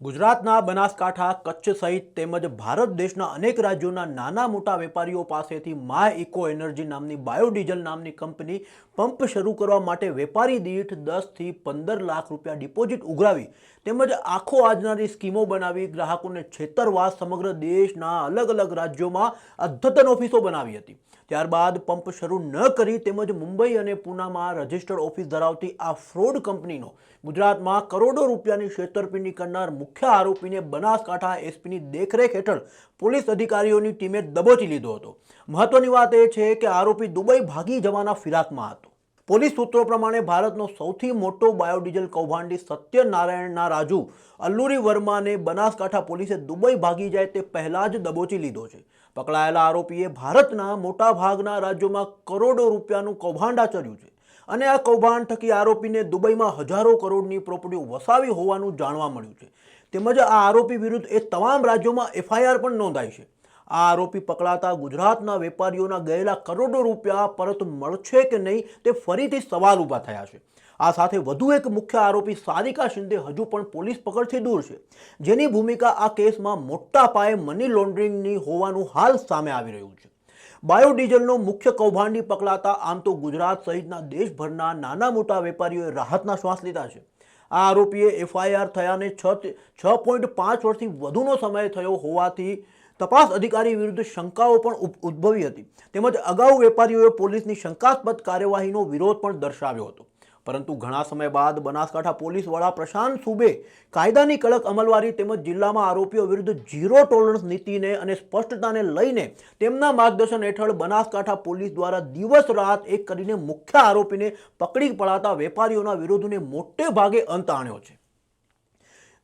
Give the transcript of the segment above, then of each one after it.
ગુજરાતના બનાસકાંઠા, કચ્છ સહિત તેમજ ભારત દેશના અનેક રાજ્યોના નાના મોટા વેપારીઓ પાસેથી માય ઇકો એનર્જી નામની બાયોડીઝલ નામની કંપની પંપ શરૂ કરવા માટે વેપારી દીઠ દસથી પંદર લાખ રૂપિયા ડિપોઝિટ ઉઘરાવી તેમજ આખો આજનારી સ્કીમો બનાવી ગ્રાહકોને છેતરવા સમગ્ર દેશના અલગ અલગ રાજ્યોમાં અદ્યતન ઓફિસો બનાવી હતી. ત્યારબાદ પંપ શરૂ ન કરી તેમજ મુંબઈ અને પૂનામાં રજિસ્ટર્ડ ઓફિસ ધરાવતી આ ફ્રોડ કંપનીનો ગુજરાતમાં કરોડો રૂપિયાની છેતરપિંડી કરનાર મુખ્ય આરોપીને બનાસકાંઠા એસપીની દેખરેખ હેઠળ પોલીસ અધિકારીઓની ટીમે દબોચી લીધો હતો. મહત્વની વાત એ છે કે આરોપી દુબઈ ભાગી જવાના ફિરાકમાં હતો. પોલીસ સૂત્રો પ્રમાણે ભારતનો સૌથી મોટો બાયોડીઝલ કૌભાંડી સત્યનારાયણના રાજુ અલ્લુરી વર્માને બનાસકાંઠા પોલીસે દુબઈ ભાગી જાય તે પહેલાં જ દબોચી લીધો છે. પકડાયેલા આરોપીએ ભારતના મોટાભાગના રાજ્યોમાં કરોડો રૂપિયાનું કૌભાંડ આચર્યું છે અને આ કૌભાંડ થકી આરોપીને દુબઈમાં હજારો કરોડની પ્રોપર્ટીઓ વસાવી હોવાનું જાણવા મળ્યું છે. તેમજ આ આરોપી વિરુદ્ધ એ તમામ રાજ્યોમાં એફઆઈઆર પણ નોંધાઈ છે. આ આરોપી પકડાતા ગુજરાતના વેપારીઓના ગયેલા કરોડો રૂપિયા પરત મળશે કે નહીં તે ફરીથી સવાલ ઊભા થયા છે. આ સાથે વધુ એક મુખ્ય આરોપી સારિકા શિંદે હજુ પણ પોલીસ પકડથી દૂર છે. જેની ભૂમિકા આ કેસમાં મોટા પાયે મની લોન્ડરિંગની હોવાનું હાલ સામે આવી રહ્યું છે. બાયોડીઝલનો મુખ્ય કૌભાંડી પકડાતા આમ તો ગુજરાત સહિતના દેશભરના નાના મોટા વેપારીઓએ રાહતના શ્વાસ લીધા છે. આ આરોપીએ એફઆઈઆર થયાને છ છ પોઈન્ટ પાંચ વર્ષથી વધુનો સમય થયો હોવાથી તપાસ અધિકારી વિરુદ્ધ શંકાઓ પણ ઉદ- ઉદ્ભવી હતી. તેમજ અગાઉ વેપારીઓએ પોલીસની શંકાસ્પદ કાર્યવાહીનો વિરોધ પણ દર્શાવ્યો હતો. પરંતુ ઘણા સમય બાદ બનાસકાંઠા પોલીસ વડા પ્રશાંત સુબે કાયદાની કડક અમલવારી તેમજ જિલ્લામાં આરોપીઓ વિરુદ્ધ ઝીરો ટોલરન્સ નીતિને અને સ્પષ્ટતાને લઈને તેમના માર્ગદર્શન હેઠળ બનાસકાંઠા પોલીસ દ્વારા દિવસ રાત એક કરીને મુખ્ય આરોપીને પકડી પડાતા વેપારીઓના વિરોધને મોટે ભાગે અંત આણ્યો છે.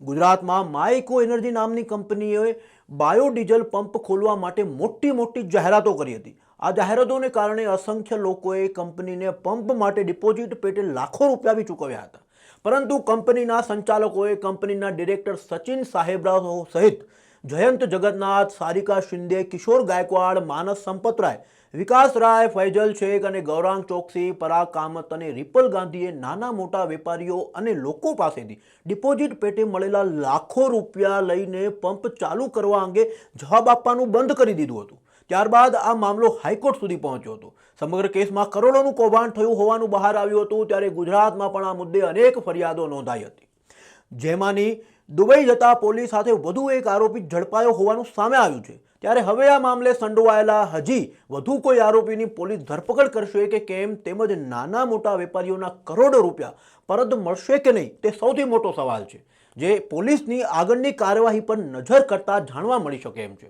ગુજરાતમાં માઇકો એનર્જી નામની કંપનીએ બાયોડીઝલ પંપ ખોલવા માટે મોટી મોટી જાહેરાતો કરી હતી. આ જાહેરાતોને કારણે અસંખ્ય લોકોએ કંપનીને પંપ માટે ડિપોઝિટ પેટે લાખો રૂપિયા બી ચૂકવ્યા હતા. પરંતુ કંપનીના સંચાલકોએ કંપનીના ડિરેક્ટર સચિન સાહેબરાવ સહિત જયંત જગન્નાથ, સારિકા શિંદે, કિશોર ગાયકવાડ, માનસ સંપતરાય, વિકાસ રાય ફૈજલ શેખ અને ગૌરાંગ ચોકસી પરાગ કામત અને રિપલ ગાંધીએ નાના મોટા વેપારીઓ અને લોકો પાસેથી ડિપોઝિટ પેટે મળેલા લાખો રૂપિયા લઈને પંપ ચાલુ કરવા અંગે જવાબ આપવાનું બંધ કરી દીધું હતું. ત્યારબાદ આ મામલો હાઈકોર્ટ સુધી પહોંચ્યો હતો. સમગ્ર કેસમાં કરોડોનું કૌભાંડ થયું હોવાનું બહાર આવ્યું હતું, ત્યારે ગુજરાતમાં પણ આ મુદ્દે અનેક ફરિયાદો નોંધાઈ હતી. જેમાંની દુબઈ જતા પોલીસ સાથે વધુ એક આરોપી ઝડપાયો હોવાનું સામે આવ્યું છે. ત્યારે હવે આ મામલે સંડોવાયેલા હજી વધુ કોઈ આરોપીની પોલીસ ધરપકડ કરશે કે કેમ તેમજ નાના મોટા વેપારીઓના કરોડો રૂપિયા પરત મળશે કે નહીં, તે સૌથી મોટો સવાલ છે, જે પોલીસની આગળની કાર્યવાહી પર નજર કરતા જાણવા મળી શકે એમ છે.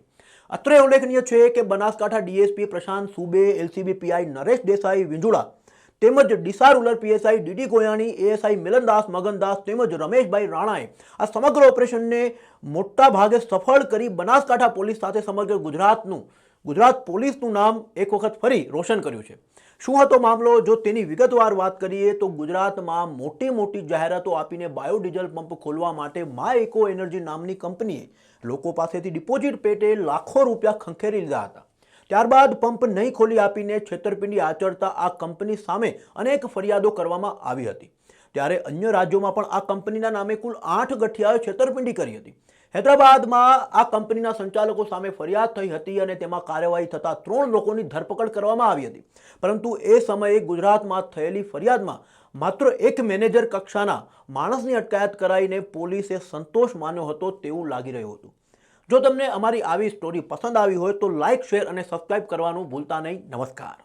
અત્રે ઉલ્લેખનીય છે કે Banaskantha DSP Prashant Sube, LCB PI Naresh Desai Vinjuda તેમજ Deesa rural PSI DD Goyani, ASI Milandas Magandas તેમજ રમેશભાઈ રાણાએ આ સમગ્ર ઓપરેશનને મોટા ભાગે સફળ કરી બનાસકાંઠા પોલીસ સાથે સમગ્ર ગુજરાતનું ગુજરાત પોલીસનું નામ એક વખત ફરી રોશન કર્યું છે. શું હતો મામલો? જો તેની વિગતવાર વાત કરીએ તો ગુજરાતમાં મોટી મોટી જાહેરાતો આપીને બાયોડીઝલ પંપ ખોલવા માટે મા ઇકો એનર્જી નામની કંપનીએ લોકો પાસેથી ડિપોઝિટ પેટે લાખો રૂપિયા ખંખેરી લીધા હતા. ત્યારબાદ પંપ નહીં ખોલી આપીને છેતરપિંડી આચરતા આ કંપની સામે અનેક ફરિયાદો કરવામાં આવી હતી. ત્યારે અન્ય રાજ્યોમાં પણ આ કંપનીના નામે કુલ આઠ ગઠિયાએ છેતરપિંડી કરી હતી. હૈદરાબાદમાં આ કંપનીના સંચાલકો સામે ફરિયાદ થઈ હતી અને તેમાં કાર્યવાહી થતાં ત્રણ લોકોની ધરપકડ કરવામાં આવી હતી. પરંતુ એ સમયે ગુજરાતમાં થયેલી ફરિયાદમાં માત્ર એક મેનેજર કક્ષાના માણસની અટકાયત કરાઈને પોલીસે સંતોષ માન્યો હતો તેવું લાગી રહ્યું હતું. જો તમને અમારી આવી સ્ટોરી પસંદ આવી હોય તો લાઇક શેર અને સબસ્ક્રાઇબ કરવાનું ભૂલતા નહીં. નમસ્કાર.